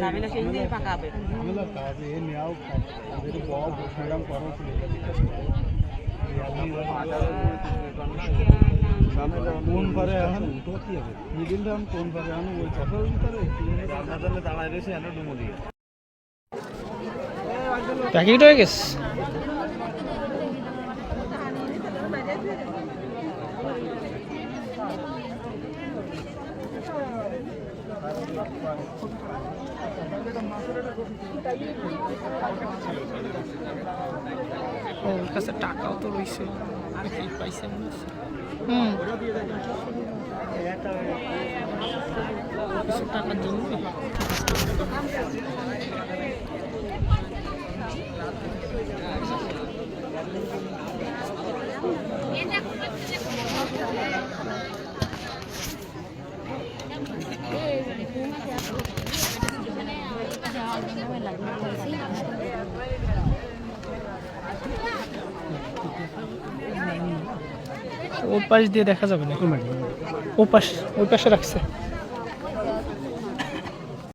ঝামেলা সেই দিনই ফাঁকা হবে ঝামেলা কাজ এ নেওয়াও এর বড় ম্যাডাম করো কোন পারে এখন মিডিল ডাউন কোন পারে এখন ওই কথার ভিতরে দাঁড়ায় রয়েছে এনে ডুমুরি প্যাকেট হয়ে গেছে। ওর কাছে টাকাও তো রয়েছে আর কি পাইছে মনে হচ্ছে? হুম। কিছু টাকা জমবে ওর পাশ দিয়ে দেখা যাবে না। ও পাশ ওই পাশে রাখছে।